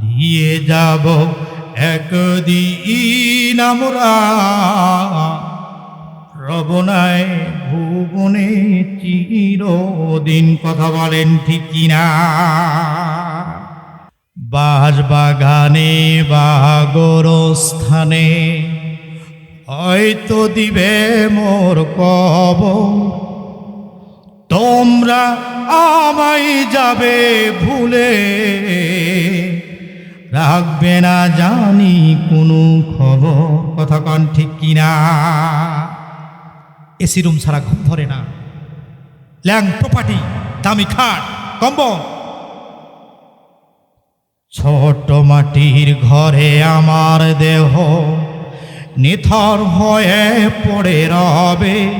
হারিয়ে যাব একদিন আমরা। রবনায় ভুবনে চিরদিন কথা বলেন, ঠিক কিনা? বাস বাগানে বা গোরস্থানে হয়তো দিবে মোর কব তোমরা আমায় যাবে ভুলে। রাখবে না জানি কোনো খবর। কথা কন ঠিক কিনা? এসি রুম ছাড়া ঘুম ধরে না। ল্যাং প্রপার্টি, দামি খাট, কম্বল। ছোট মাটির ঘরে আমার দেহ, নিথর হয়ে পড়ে রবে।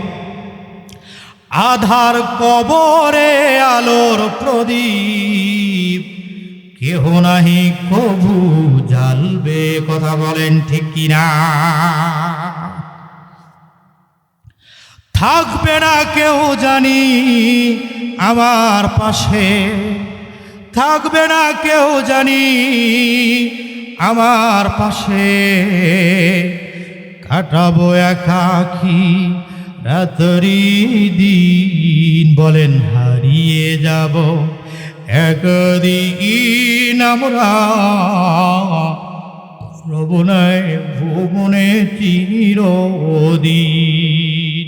আধার কবরে আলোর প্রদীপ। কেহ নাহি কবু জ্বালবে কথা বলেন ঠিক কিনা? থাকবে না কেউ জানি আমার পাশে। থাকবে না কেউ জানি আমার পাশে। কাটাবো একাকি রাতরি দিন? বলেন, হারিয়ে যাব একদিন আমরা শ্রবণায় ভুবনে চিরদিন।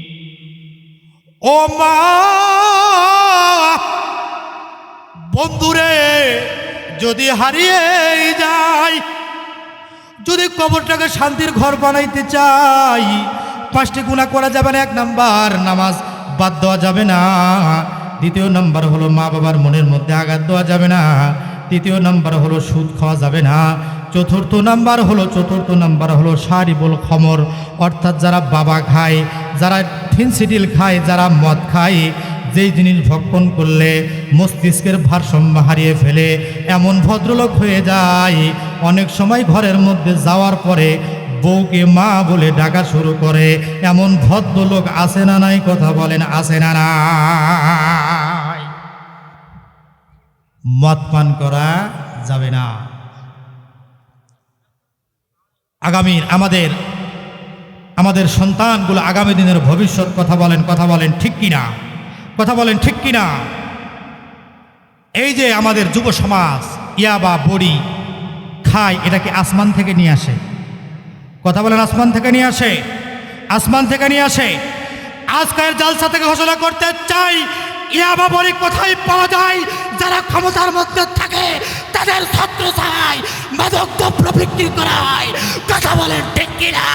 ও মা! বন্ধুরে, যদি হারিয়ে যাই যদি কবরটাকে শান্তির ঘর বানাইতে চাই, পাঁচটি গুণা করা যাবে না, এক নাম্বার নামাজ বাদ দেওয়া যাবে না। দ্বিতীয় নাম্বার হলো মা বাবার মনের মধ্যে আঘাত দেওয়া যাবে না। তৃতীয় নাম্বার হলো সুদ খাওয়া যাবে না। চতুর্থ নাম্বার হলো, চতুর্থ নাম্বার হলো সারিবল খমর। অর্থাৎ যারা বাবা খায়, যারা ফিনসিডিল খায়, যারা মদ খায়, যেই জিনিস ভক্ষণ করলে মস্তিষ্কের ভারসাম্য হারিয়ে ফেলে, এমন ভদ্রলোক হয়ে যায়। অনেক সময় ঘরের মধ্যে যাওয়ার পরে বউকে মা বলে ডাকা শুরু করে। এমন ভদ্রলোক আসে না নাই? কথা বলেন আসে না নাই? মদ পান করা যাবে না। আগামীর আমাদের আমাদের সন্তানগুলো আগামী দিনের ভবিষ্যৎ কথা বলেন কথা বলেন ঠিক কিনা? কথা বলেন ঠিক কিনা? এই যে আমাদের যুব সমাজ ইয়াবা বড়ি, খায়, এটাকে আসমান থেকে নিয়ে আসে। কথা বলেন আসমান থেকে নিয়ে আসে। আসমান থেকে নিয়ে আসে। আজকের জালসা থেকে ঘোষণা করতে চাই ইয়াবা বড়ি কোথায় পাওয়া যায়? যারা ক্ষমতার মধ্যে থাকে, তাদের ছত্র চায় মাদক দ্রব্য বিক্রি করা হয় কথা বলেন ঠিক কিনা?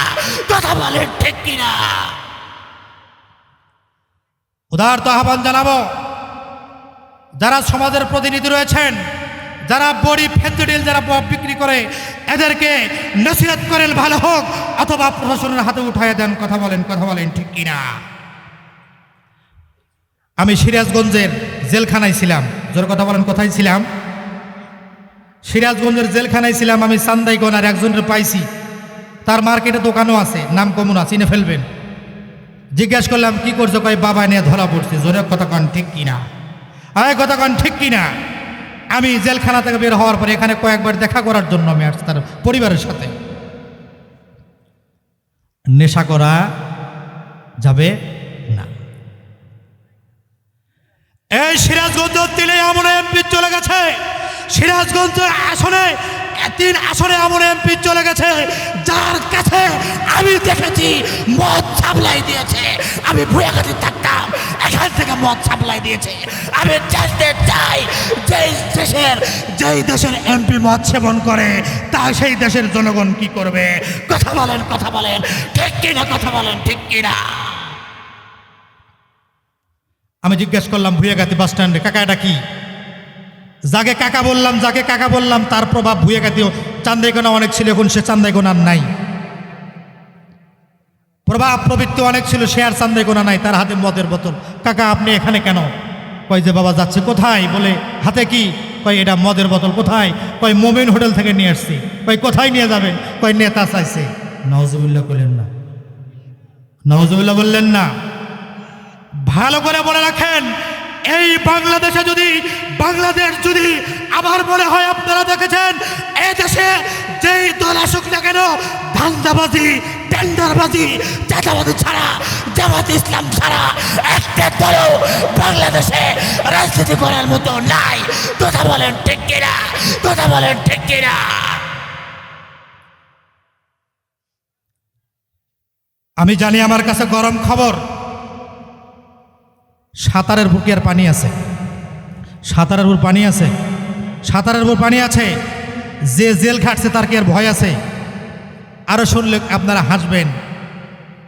কথা বলেন ঠিক কিনা? উদারত আহ্বান জানাব। যারা সমাজের প্রতিনিধি রয়েছেন, যারা বড়ি ফেন্সিডিল যারা করে, এদেরকে নসিহত করেন ভালো হোক, অথবা প্রশাসনের হাতে উঠায় দেন, কথা বলেন কথা বলেন, ঠিক কিনা? আমি সিরাজগঞ্জের জেলখানায় ছিলাম। জোর কথা বলেন, কোথায় ছিলাম? সিরাজগঞ্জের জেলখানায় ছিলাম, আমি সান্দাইগনার একজনের পাইছি। তার মার্কেটে দোকানও আছে, নাম কমন আছে, চিনে ফেলবেন। জিজ্ঞেস করলাম, কি করছ? কয়, বাবা নিয়ে ধরা পড়ছে। জোরে কথা কন, ঠিক কিনা? আয়, কথা কন, ঠিক কিনা? আমি জেলখানা থেকে বের হওয়ার পরে এখানে কয়েকবার দেখা করার জন্য আমি আসছি তার পরিবারের সাথে। নেশা করা যাবে না। এই সিরাজগঞ্জ তিনে এমন এমপি চলে গেছে। সিরাজগঞ্জ আসনে তিন আসনে এমন এমপি চলে গেছে, যার কাছে আমি দেখেছি মদ সাপ্লাই দিয়েছে। আমি ভুয়াঘাটি থাকতাম, এখান থেকে মদ সাপ্লাই দিয়েছে। আমি জানতে চাই, যেই দেশের যেই দেশের এমপি মদ সেবন করে, তা সেই দেশের জনগণ কি করবে? কথা বলেন কথা বলেন, ঠিক কিনা, কথা বলেন, ঠিক কিনা? আমি জিজ্ঞেস করলাম ভুয়াগাতি বাস স্ট্যান্ডে কাকা, এটা কি? যাকে কাকা বললাম, যাকে কাকা বললাম, তার প্রভাব ভুয়ে ভুয়াগাতিও চান্দাইগোনা অনেক ছিল, এখন সে চান্দাইগোনা আর নাই। প্রভাব প্রবৃত্তি অনেক ছিল, সে আর চান্দাইগোনা নাই, তার হাতে মদের বোতল। কাকা, আপনি এখানে কেন? কয় যে, বাবা যাচ্ছে কোথায়? বলে, হাতে কি? কয়, এটা মদের বোতল, কোথায়? কয়, মোমিন হোটেল থেকে নিয়ে আসছি। কয়, কোথায় নিয়ে যাবেন? কয়, নেতা চাইছে। নওয়াজুবিল্লাহ করলেন না। নওয়াজুবিল্লাহ বললেন না। ভালো করে বলে রাখেন। এই বাংলাদেশে যদি, বাংলাদেশ যদি আবার মনে হয় আপনারা দেখেছেন এ দেশে যেই দল আসুক না কেন, ধান্দাবাজি, টেন্ডারবাজি চাঁদাবাজি ছাড়া, জামাত ইসলাম ছাড়া একটা দলও বাংলাদেশে রাজনীতি করার মতো নাই। কথা বলেন ঠিক কিনা? কথা বলেন ঠিক কিনা? আমি জানি আমার কাছে গরম খবর। সাঁতারের বুকে আর পানি আছে। সাঁতারের উপর পানি আছে। সাঁতারের উপর পানি আছে। যে জেল খাটছে তার কি আর ভয় আছে? আরও শুনলে আপনারা হাসবেন।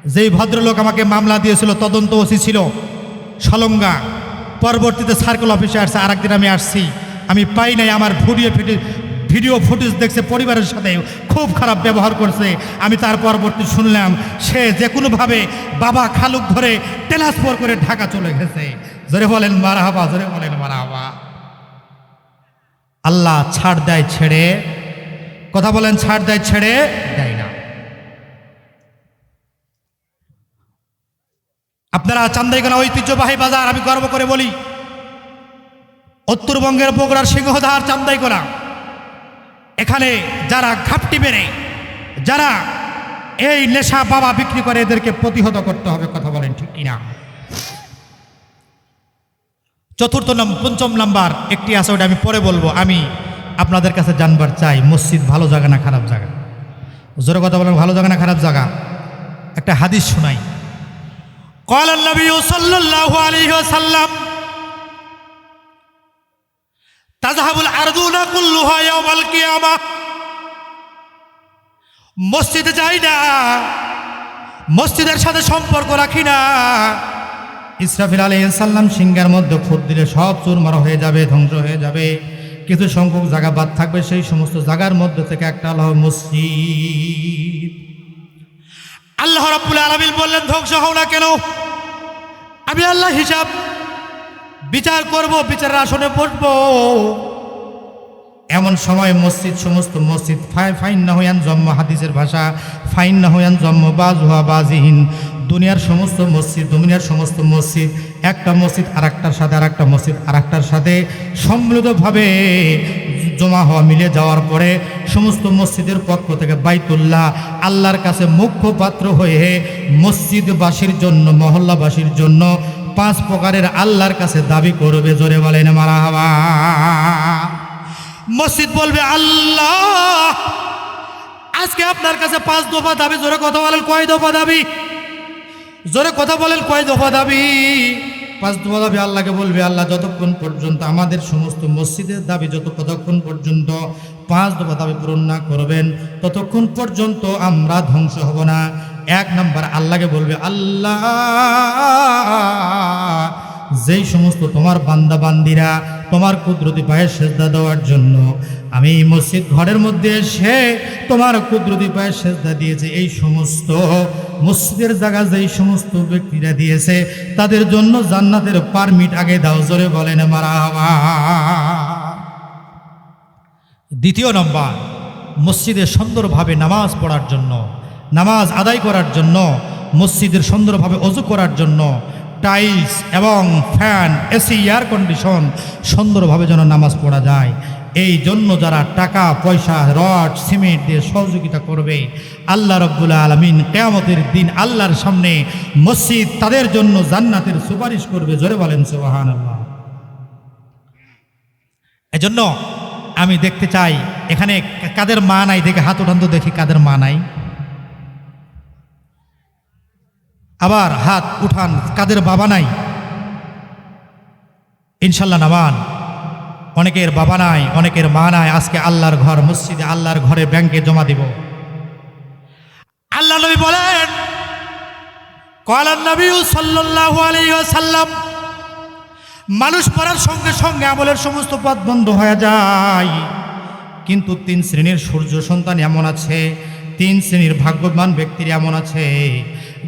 যেই ভদ্রলোক আমাকে মামলা দিয়েছিল, তদন্ত ওসি ছিল, সলঙ্গা। পরবর্তীতে সার্কেল অফিসে আসছে আর একদিন আমি আসছি। আমি পাই নাই, আমার ভিডিও ফিটে ভিডিও ফুটেজ দেখছে পরিবারের সাথে, খুব খারাপ ব্যবহার করছে। আমি তার পরবর্তী শুনলাম, সে যে কোনোভাবে বাবা খালুক ধরে ট্রান্সফার করে ঢাকা চলে গেছে। জোরে বলেন, মারাহাবা, জোরে বলেন, মারাহাবা। আল্লাহ ছাড় দেয়, ছেড়ে, কথা বলেন, ছাড় দেয়, ছেড়ে দেয় না। আপনারা চান্দাইখানা ঐতিহ্যবাহী বাজার, আমি গর্ব করে বলি, উত্তরবঙ্গের বগুড়ার সিংহধার চান্দাইকোনা এখানে যারা ঘাপটি মেরে, যারা এই নেশা বাবা বিক্রি করে এদেরকে প্রতিহত করতে হবে, কথা বলেন ঠিক কিনা? চতুর্থ নম্বর পঞ্চম নাম্বার, একটি আছে, ওটা আমি পরে বলব। আমি আপনাদের কাছে জানবার চাই, মসজিদ ভালো জায়গা না খারাপ জায়গা? জোরে কথা বলেন, ভালো জায়গা না খারাপ জায়গা? একটা হাদিস শোনাই। কলাল নবী সাল্লাল্লাহু আলাইহি ওয়াসাল্লাম মসজিদে যাই না, মসজিদের সাথে সম্পর্ক রাখি না। ইসরাফিল আলী ইনসাল্লাম সিংহের মধ্যে ফুট দিলে সব চুরমার হয়ে যাবে, ধ্বংস হয়ে যাবে। কিছু সংখ্যক জায়গা বাদ থাকবে, সেই সমস্ত জায়গার মধ্যে থেকে একটা আল্লাহ মসজিদ। আল্লাহ রাবুল আলমিন বললেন, ধ্বংস হও না কেন? আমি আল্লাহ হিসাব বিচার করব, বিচারের আসনে বসবো। এমন সময় মসজিদ, সমস্ত মসজিদ ফাই ফাইন না হইয়ান জন্ম, হাদিসের ভাষা, ফাইন না হইয়ান জন্ম, বাজ হুয়া বাজিহীন। দুনিয়ার সমস্ত মসজিদ, দুনিয়ার সমস্ত মসজিদ, একটা মসজিদ আর একটার সাথে আর একটা মসজিদ আর একটার সাথে সম্মিলিতভাবে জমা হওয়া মিলে যাওয়ার পরে সমস্ত মসজিদের পক্ষ থেকে বাইতুল্লাহ, আল্লাহর কাছে মুখ্য পাত্র হয়ে মসজিদবাসীর জন্য, মহল্লাবাসীর জন্য পাঁচ প্রকারের আল্লাহর কাছে দাবি করবে, জোরে বলেন মারা মসজিদ বলবে, আল্লাহ, আজকে আপনার কাছে পাঁচ দফা দাবি, জোরে কথা বলেন, কয় দফা দাবি? জোরে কথা বলেন, কয় দফা দাবি? পাঁচ দফা দাবি আল্লাহকে বলবে, আল্লাহ, যতক্ষণ পর্যন্ত আমাদের সমস্ত মসজিদের দাবি যত কতক্ষণ পর্যন্ত পাঁচ দফা দাবি পূরণ না করবেন, ততক্ষণ পর্যন্ত আমরা ধ্বংস হব না। এক নম্বর আল্লাহকে বলবে, আল্লাহ যেই সমস্ত তোমার বান্দা বান্দিরা তোমার কুদরতি পায়ে সেজদা দেওয়ার জন্য, আমি মসজিদ ঘরের মধ্যে এসে তোমার কুদরতি পায়ে সেজদা দিয়েছে। এই সমস্ত মসজিদের জায়গা যেই সমস্ত ব্যক্তিরা দিয়েছে, তাদের জন্য জান্নাতের পারমিট আগে দাও, জোরে বলেন মারা দ্বিতীয় নম্বর, মসজিদে সুন্দরভাবে নামাজ পড়ার জন্য, নামাজ আদায় করার জন্য, মসজিদের সুন্দরভাবে অজু করার জন্য টাইলস এবং ফ্যান, এসি, এয়ার কন্ডিশন সুন্দরভাবে যেন নামাজ পড়া যায়। এই জন্য যারা টাকা, পয়সা, রড, সিমেন্ট দিয়ে সহযোগিতা করবে, আল্লাহ রব্বুল আলমিন কেয়ামতের দিন আল্লাহর সামনে মসজিদ তাদের জন্য জান্নাতের সুপারিশ করবে। জোরে বলেন সোহান আল্লাহ এজন্য আমি দেখতে চাই, এখানে কাদের মা নাই দেখে হাত উঠান তো দেখি কাদের মা নাই। আবার হাত উঠান, কাদের বাবা নাই? ইনশাল্লাহ নামান অনেকের বাবা নাই, অনেকের মা নাই, আজকে আল্লাহর ঘর, মসজিদে আল্লাহর ঘরে ব্যাংকে জমা দিব। আল্লাহ নবী বলেন মানুষ পড়ার সঙ্গে সঙ্গে আমলের সমস্ত পথ বন্ধ হয়ে যায়। কিন্তু তিন শ্রেণির সূর্য সন্তান এমন আছে, তিন শ্রেণির ভাগ্যবান ব্যক্তির এমন আছে।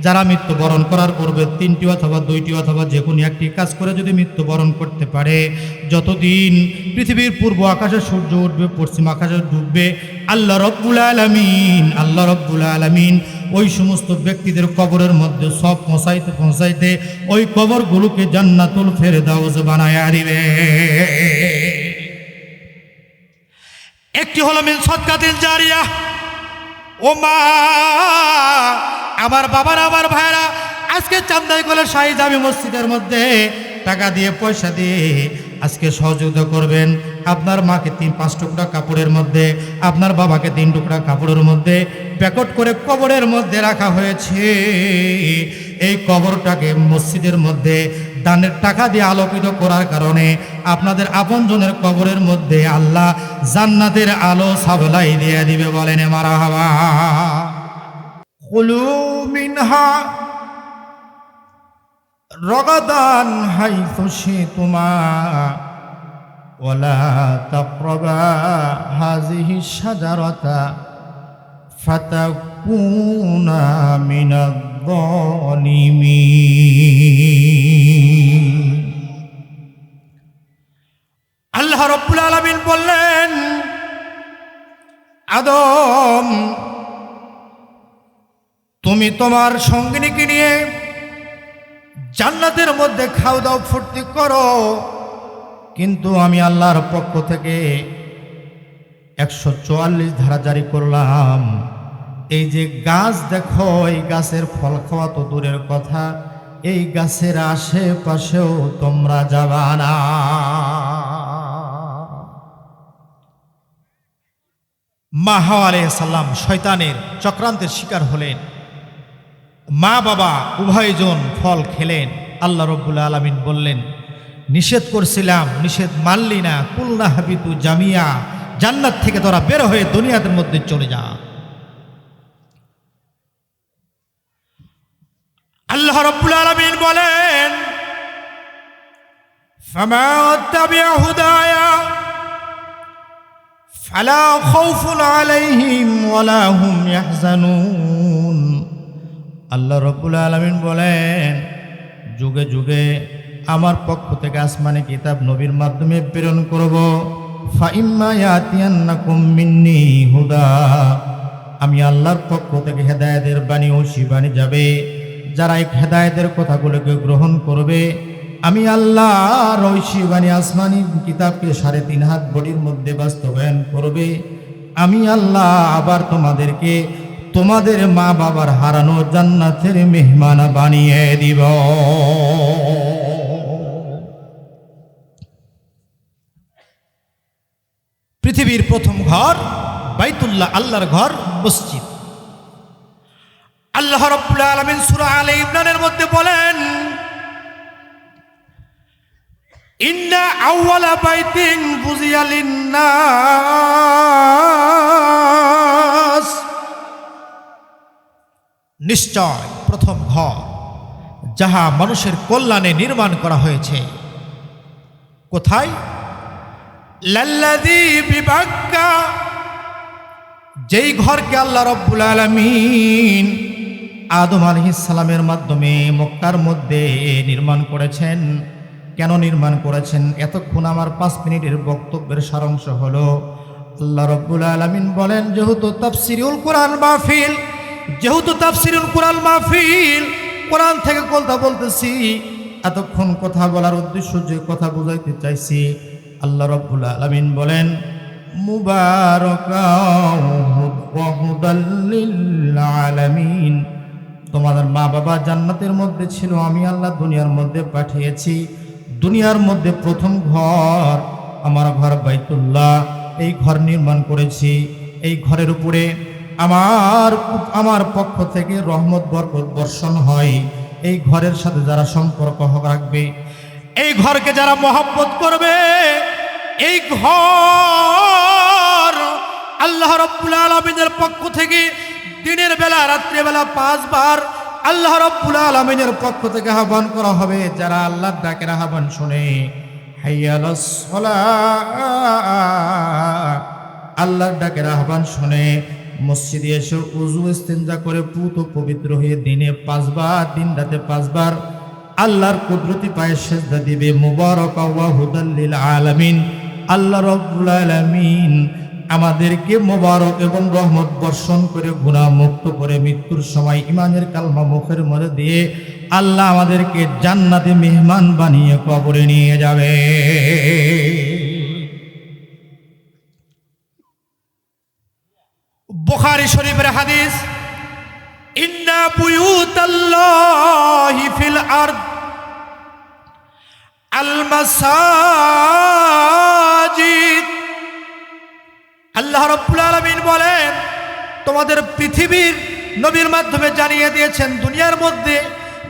যারা মৃত্যুবরণ করার পূর্বে তিনটি অথবা দুইটি অথবা যে কোনো একটি কাজ করে যদি মৃত্যুবরণ করতে পারে, যতদিন পৃথিবীর পূর্ব আকাশে সূর্য উঠবে, পশ্চিম আকাশে ডুববে, আল্লাহ রব্বুল আলমিন, আল্লাহ রব্বুল আলমিন ওই সমস্ত ব্যক্তিদের কবরের মধ্যে সব পৌঁছাইতে পৌঁছাইতে ওই কবরগুলোকে জান্নাতুল ফেরে দাওজ বানায় দিবে। একটি হলো মিন সৎকাতিল জারিয়া। ও মা আমার বাবার, আমার ভাইরা, আজকে চান্দাই কলের শাহী জামি মসজিদের মধ্যে টাকা দিয়ে পয়সা দিয়ে আজকে সহযোগিতা করবেন। আপনার মাকে তিন, পাঁচ টুকরা কাপড়ের মধ্যে, আপনার বাবাকে তিন টুকরা কাপড়ের মধ্যে প্যাকট করে কবরের মধ্যে রাখা হয়েছে। এই কবরটাকে মসজিদের মধ্যে দানের টাকা দিয়ে আলোকিত করার কারণে আপনাদের আপনজনের কবরের মধ্যে আল্লাহ জান্নাতের আলো সাবলাই দিয়ে দিবে বলেন মারা হাওয়া কুলু মিনহা, রগাদান হাইথু শিতুমা ওয়ালা তাকরাবা হাযিহি শাজারাতা, ফাতাকুনা মিনাদ-যালিমিন আল্লাহ রব্বুল আলামিন বললেন, আদম তুমি তোমার সঙ্গিনীকে নিয়ে জান্নাতের মধ্যে খাও দাও, ফুর্তি করো। কিন্তু আমি আল্লাহর পক্ষ থেকে একশো চুয়াল্লিশ ধারা জারি করলাম। এই যে গাছ দেখো, এই গাছের ফল খাওয়া তো দূরের কথা। এই গাছের আশেপাশেও তোমরা যাবা না। মা হাওয়া সাল্লাম শয়তানের চক্রান্তের শিকার হলেন। মা বাবা উভয়জন ফল খেলেন আল্লাহ রব্বুল আলমিন বললেন নিষেধ করছিলাম নিষেধ মানলি না কুলনা হাবিতু জামিয়া জান্নাত থেকে তোরা বের হয়ে দুনিয়াদের মধ্যে চলে যা আল্লাহ রব্বুল আলমিন বলেন فما اتبع هدايا فلا خوف عليهم ولا هم يحزنون আল্লাহ রব্বুল আলমিন বলেন, যুগে যুগে আমার পক্ষ থেকে আসমানে কিতাব নবীর মাধ্যমে প্রেরণ করব। হুদা। আমি আল্লাহর পক্ষ থেকে হেদায়েতের বাণী ও শিবানী যাবে, যারা এই হেদায়েতের কথাগুলোকে গ্রহণ করবে। আমি আল্লাহ ঐশী বাণী আসমানি কিতাবকে সাড়ে তিন হাত বডির মধ্যে বাস্তবায়ন করবে। আমি আল্লাহ আবার তোমাদেরকে তোমাদের মা বাবার হারানো জান্নাতের মেহমান বানিয়ে দিব। পৃথিবীর প্রথম ঘর বাইতুল্লাহ আল্লাহর ঘর মসজিদ। আল্লাহ রব্বুল আলামিন সূরা আলে ইমরানের মধ্যে বলেন, ইন্না আউওয়ালা বাইতিন বুজিয়া নিশ্চয় প্রথম ঘর, যাহা মানুষের কল্যাণে নির্মাণ করা হয়েছে। কোথায়? যেই ঘরকে আল্লাহ রব্বুল আলামিন আদম সালামের মাধ্যমে মক্কার মধ্যে নির্মাণ করেছেন। কেন নির্মাণ করেছেন? এতক্ষণ আমার পাঁচ মিনিটের বক্তব্যের সারাংশ হলো, আল্লাহ রব্বুল আলামিন বলেন, যেহেতু তাফসিরুল কোরআন মাহফিল যেহেতু তাফসিরুল কোরআন মাহফিল, কোরআন থেকে কথা বলতেছি, এতক্ষণ কথা বলার উদ্দেশ্য যে কথা বোঝাইতে চাইছি, আল্লাহ রব্বুল আলামিন বলেন আলামিন। তোমাদের মা বাবা জান্নাতের মধ্যে ছিল, আমি আল্লাহ দুনিয়ার মধ্যে পাঠিয়েছি। দুনিয়ার মধ্যে প্রথম ঘর আমার ঘর বাইতুল্লাহ। এই ঘর নির্মাণ করেছি। এই ঘরের উপরে আমার আমার পক্ষ থেকে রহমত বর্ষণ হয়। এই ঘরের সাথে যারা সম্পর্ক রাখবে, এই ঘরকে যারা মহব্বত করবে, এই ঘর আল্লাহ রব্বুল আলমিনের পক্ষ থেকে দিনের বেলা রাত্রিবেলা পাঁচবার আল্লাহ রব্বুল আলমিনের পক্ষ থেকে আহ্বান করা হবে। যারা আল্লাহর ডাকের আহ্বান শুনে আল্লাহর ডাকের আহ্বান শুনে মসজিদে এসে উজু, ইস্তেঞ্জা করে পুত পবিত্র হয়ে দিনে পাঁচবার, দিন রাতে পাঁচবার আল্লাহর কুদরতি পায়ে সেজদা দিবে। মুবারক হুদাল্লিল আলামিন। আল্লাহ রব্বুল আলামিন আমাদেরকে মোবারক এবং রহমত বর্ষণ করে গুনাহ মুক্ত করে মৃত্যুর সময় ইমানের কালমা মুখের মধ্যে দিয়ে আল্লাহ আমাদেরকে জান্নাতে মেহমান বানিয়ে কবরে নিয়ে যাবে। বুখারী শরীফের হাদিস, ইন্না বুয়ুতাল্লাহি ফিল আরদ আল মাসাজিদ আল্লাহ রব্বুল আলামিন বলেন, তোমাদের পৃথিবীর নবীর মাধ্যমে জানিয়ে দিয়েছেন, দুনিয়ার মধ্যে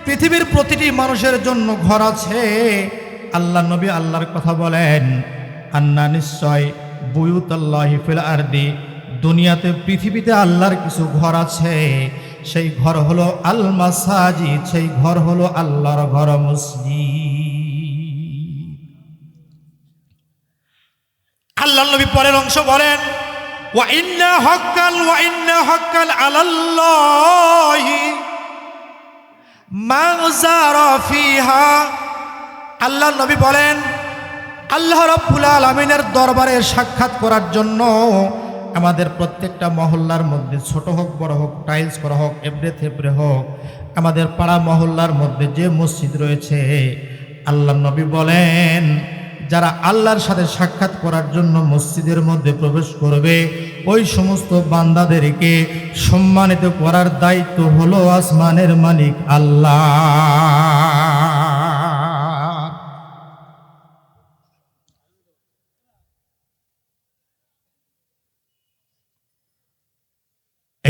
পৃথিবীর প্রতিটি মানুষের জন্য ঘর আছে। আল্লাহ নবী আল্লাহর কথা বলেন, আন্না নিশ্চয় বুয়ুতাল্লাহি ফিল আরদি। দুনিয়াতে, পৃথিবীতে আল্লাহর কিছু ঘর আছে। সেই ঘর হলো আল মাসাজিদ সেই ঘর হলো আল্লাহর ঘর মসজিদ। আল্লাহ নবী পরের অংশ বলেন ফিহা। আল্লাহ নবী বলেন, আল্লাহ রাব্বুল আলামিনের দরবারে সাক্ষাৎ করার জন্য আমাদের প্রত্যেকটা মহল্লার মধ্যে, ছোট হোক, বড় হোক টাইলস করা হোক এবড়ে থেবড়ে হোক, আমাদের পাড়া মহল্লার মধ্যে যে মসজিদ রয়েছে, আল্লাহ নবী বলেন, যারা আল্লাহর সাথে সাক্ষাৎ করার জন্য মসজিদের মধ্যে প্রবেশ করবে, ওই সমস্ত বান্দাদেরকে সম্মানিত করার দায়িত্ব হলো আসমানের মালিক আল্লাহ।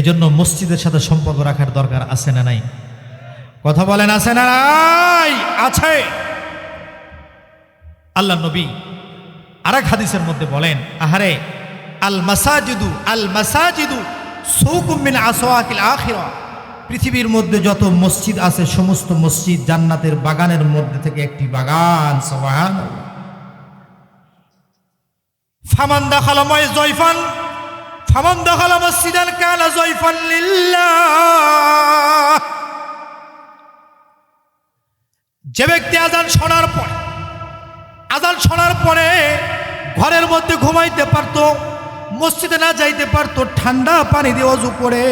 এই জন্য মসজিদের সাথে সম্পর্ক রাখার দরকার আছে না নাই? কথা বলেন, আছে না নাই? আছে। আল্লাহ নবী আর এক হাদিসের মধ্যে বলেন, আহারে, আল মাসাজিদু আল মাসাজিদু সৌকুমিন আসোয়াকিল আখিরা। পৃথিবীর মধ্যে যত মসজিদ আছে, সমস্ত মসজিদ জান্নাতের বাগানের মধ্যে থেকে একটি বাগান সবান ফামান দাখালাময় জয়ফান ফামান দাখালা মসজিদান কানা জয়ফান লিল্লাহ। যে ব্যক্তি আজান শোনার পরে, আজান শোনার পরে ঘরের মধ্যে ঘুমাইতে পারত, মসজিদে না যাইতে পারত, ঠান্ডা পানি দিয়ে অজু করে,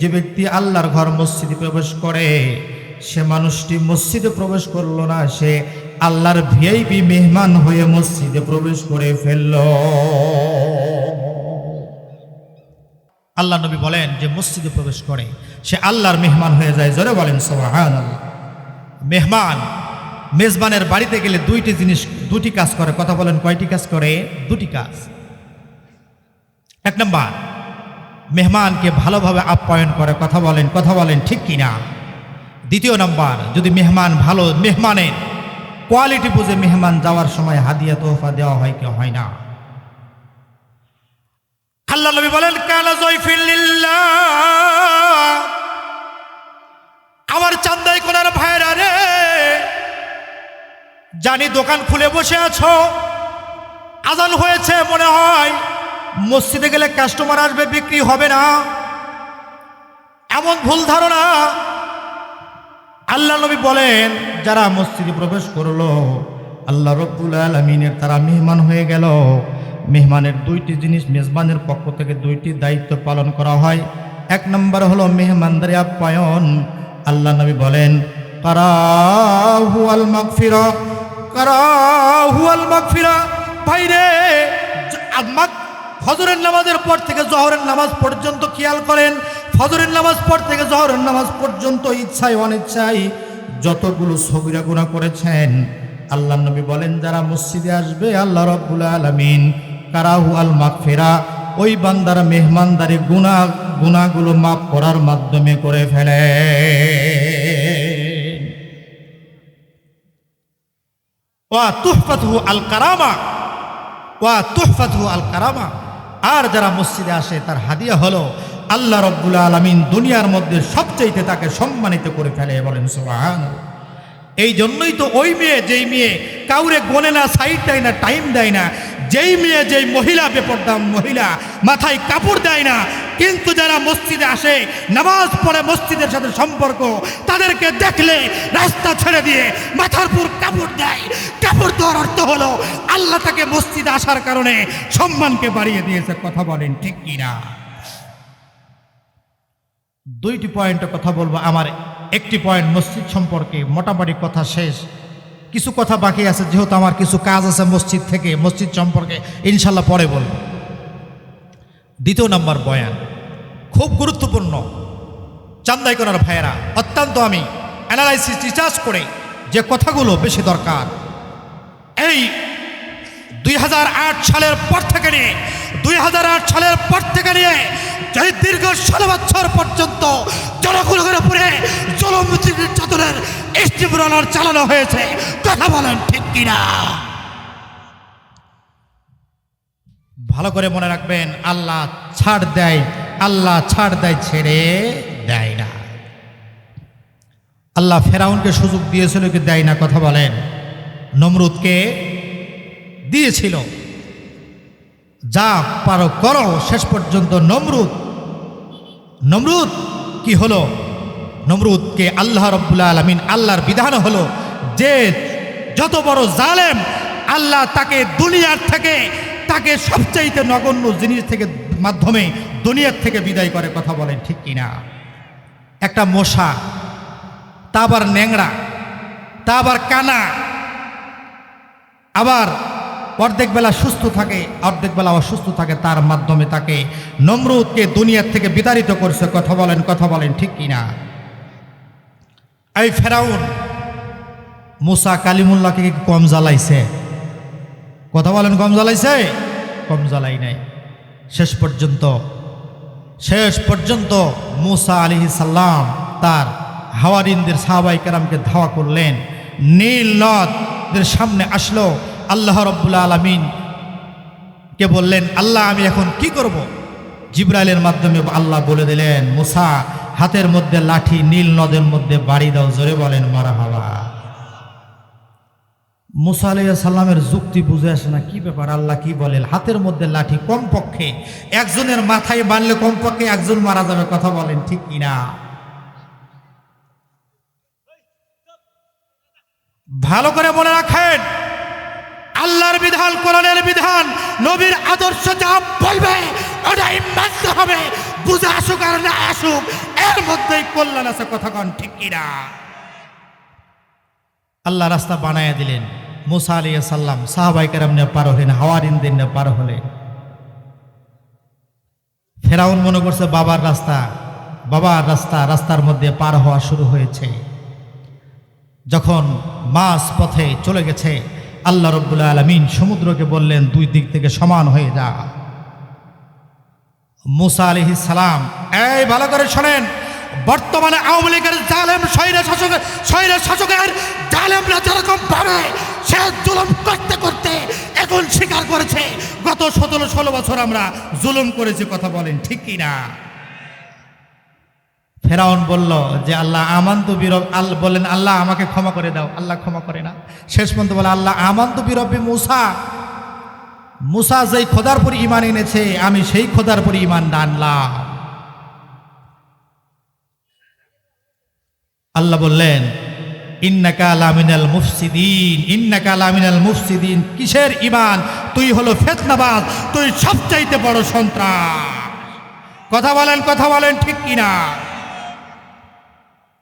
যে ব্যক্তি আল্লাহর ঘর মসজিদে প্রবেশ করে, সে মানুষটি মসজিদে প্রবেশ করল না, সে আল্লাহর ভিআইপি মেহমান হয়ে মসজিদে প্রবেশ করে ফেলল। আল্লাহ নবী বলেন যে মসজিদে প্রবেশ করে সে আল্লাহর মেহমান হয়ে যায়, জোরে বলেন সোহান মেহমান, মেজবানের বাড়িতে গেলে দুইটি জিনিস, দুটি কাজ করে। কথা বলেন, কয়টি কাজ করে? দুটি কাজ। এক নম্বর, মেহমানকে ভালোভাবে আপ্যায়ন করে। কথা বলেন কথা বলেন, ঠিক কিনা? দ্বিতীয় নাম্বার, যদি মেহমান ভালো, মেহমানের কোয়ালিটি বুঝে মেহমান যাওয়ার সময় হাদিয়া, তোহফা দেওয়া হয় কি হয় না? আল্লাহ নবী বলেন কালা জয়ফিল্লিল্লাহ আমার চান্দাই কোনার ভাইরা রে, জানি দোকান খুলে বসে আছো। আজান হয়েছে, মনে হয় মসজিদে গেলে কাস্টমার আসবে, বিক্রি হবে না। এমন ভুল ধারণা। আল্লাহ নবী বলেন, যারা মসজিদে প্রবেশ করল, আল্লাহ রব্বুল আলমিনের তারা মেহমান হয়ে গেল। মেহমানের দুইটি জিনিস মেজবানের পক্ষ থেকে দুইটি দায়িত্ব পালন করা হয়। এক নম্বর হলো মেহমানদারি আপ্যায়ন। আল্লাহ নবী বলেন, কারাহু আল মাগফিরা, কারাহু আল মাগফিরা। ভাইরে ফজরের নামাজের পর থেকে জহরের নামাজ পর্যন্ত খেয়াল করেন। ফজরের নামাজ পর থেকে জহরের নামাজ পর্যন্ত ইচ্ছায় অনিচ্ছায় যতগুলো সবিরা গুণা করেছেন, আল্লাহ নবী বলেন, যারা মসজিদে আসবে, আল্লাহ রব্বুল আলমিন কারাহু আল মাগফিরা, ওই বান্দার মেহমানদারি গুণা গুণাগুলো মাফ করার মাধ্যমে করে ফেলে। ওয়া তুহফাতহু আল কারামা, ওয়া তুহফাতহু আল কারামা। আর যারা মসজিদে আসে, তার হাদিয়া হলো, আল্লাহ রব্বুল আলমিন দুনিয়ার মধ্যে সবচাইতে তাকে সম্মানিত করে ফেলে বলেন সুবহান এই জন্যই তো ওই মেয়ে, যেই মেয়ে কাউরে গোনে না সাইড দেয় না টাইম দেয় না। যেই মেয়ে, যেই মহিলা বেপর্দা মহিলা, মাথায় কাপড় দেয় না। কিন্তু যারা মসজিদে আসে, নামাজ পড়ে মসজিদের সাথে সম্পর্ক, তাদেরকে দেখলে রাস্তা ছেড়ে দিয়ে মাথার পুর কাপড় দেয়। কাপড় দেওয়ার অর্থ হলো, আল্লাহ তাকে মসজিদে আসার কারণে সম্মানকে বাড়িয়ে দিয়েছে, কথা বলেন ঠিক কিনা? দুইটি পয়েন্টে কথা বলব, আমার একটি পয়েন্ট মসজিদ সম্পর্কে মোটামুটি কথা শেষ। কিছু কথা বাকি আছে, যেহেতু আমার কিছু কাজ আছে মসজিদ থেকে। মসজিদ সম্পর্কে ইনশাল্লাহ পরে বলব। দ্বিতীয় নম্বর বয়ান। খুব গুরুত্বপূর্ণ। চান্দাই করার ভাইয়েরা, অত্যন্ত আমি অ্যানালাইসিস রিচার্জ করে যে কথাগুলো বেশি দরকার। এই দুই হাজার আট সালের পর থেকে নিয়ে দুই হাজার আট সালের পর থেকে নিয়ে দীর্ঘ ষোলো বছর পর্যন্ত জনগণের উপরে চালানো হয়েছে। কথা বলেন ঠিক কিনা? ভালো করে মনে রাখবেন, আল্লাহ ছাড় দেয়, আল্লাহ ছাড় দেয় ছেড়ে দেয় না। আল্লাহ ফেরাউনকে সুযোগ দিয়েছিল কি দেয় না, কথা বলেন। নমরুদকে দিয়েছিল। যা পারো করো। শেষ পর্যন্ত নমরুদ। নমরুদ কি হলো? নমরুদকে আল্লাহ রব্বুল্লা আলমিন আল্লাহর বিধান হলো যে যত বড় জালেম, আল্লাহ তাকে দুনিয়ার থেকে, তাকে সবচাইতে নগণ্য জিনিস থেকে মাধ্যমে দুনিয়ার থেকে বিদায় করে কথা বলেন, ঠিক কিনা? একটা মশা, তা আবার ন্যাংড়া, তা আবার কানা, আবার অর্ধেক বেলা সুস্থ থাকে, অর্ধেক বেলা অসুস্থ থাকে, তার মাধ্যমে তাকে নমরুদকে দুনিয়ার থেকে বিতাড়িত করছে। কথা বলেন কথা বলেন, ঠিক কিনা এই ফেরাউন, মুসা কালিমুল্লাহকে কি কম জ্বালাইছে? কথা বলেন, কম জ্বালাইছে? কম জ্বালাই নাই। শেষ পর্যন্ত শেষ পর্যন্ত মুসা আলি সাল্লাম তার হাওয়ারিনদের সাহাবাই কেরামকে ধাওয়া করলেন। নীল নদের সামনে আসলো আল্লাহ রব্বুল্লা আলমিন কে বললেন, আল্লাহ, আমি এখন কি করব? জিব্রাইলের মাধ্যমে আল্লাহ বলে দিলেন, মুসা, হাতের মধ্যে লাঠি, নীল নদের মধ্যে বাড়ি দাও, জোরে বলেন মারা হাওয়া মুসা আলাইয়া সাল্লামের যুক্তি বুঝে আসে না, কি ব্যাপার? আল্লাহ কি বলেন? হাতের মধ্যে লাঠি কমপক্ষে, একজনের মাথায় বানলে কমপক্ষে একজন মারা যাবে, কথা বলেন ঠিক কিনা ভালো করে মনে রাখেন। আল্লাহর বিধান, কোরআনের বিধান, নবীর আদর্শ যা বলবে, ওটাই মানতে হবে। বুঝে আসুক আর না আসুক, এর মধ্যেই কল্যাণ আছে, কথা কন ঠিক কিনা? আল্লাহ রাস্তা বানায় দিলেন। মুসা আলিয়া সাল্লাম কেরাম নিয়ে পার হলেন হাওয়ারিনদের নিয়ে পার হলেন। ফেরাউন মনে করছে, বাবার রাস্তা বাবার রাস্তা, রাস্তার মধ্যে পার হওয়া শুরু হয়েছে। যখন মাস পথে চলে গেছে আল্লাহ রব্বুল আলমিন সমুদ্রকে বললেন, দুই দিক থেকে সমান হয়ে যা। মুসা আলহি সালাম, এই, ভালো করে শোনেন। বর্তমানে আওয়ামী লীগের জালেম স্বৈরা শাসক, স্বৈরা শাসকের জালেমরা যেরকম ভাবে সে জুলুম করতে করতে এখন স্বীকার করেছে, গত সতেরো, ষোলো বছর আমরা জুলুম করেছি, কথা বলেন ঠিক কি না ফেরাউন বলল যে আল্লাহ আমান্ত বিরব আল্লাহ বললেন আল্লাহ, আমাকে ক্ষমা করে দাও। আল্লাহ ক্ষমা করে না। শেষ পর্যন্ত বলে, আল্লাহ, আমান্ত বিরব্বি মুসা। মুসা যেই খোদার পর ইমান এনেছে, আমি সেই খোদার পর ইমান আনলাম। আল্লাহ বললেন, ইন্নাকা আলামিনাল মুফসিদিন। ইন্নাকা আলামিনাল মুফসিদিন। কিসের ইমান তুই হলো ফেতনাবাজ। তুই সবচাইতে বড় সন্ত্রাস। কথা বলেন কথা বলেন, ঠিক কিনা?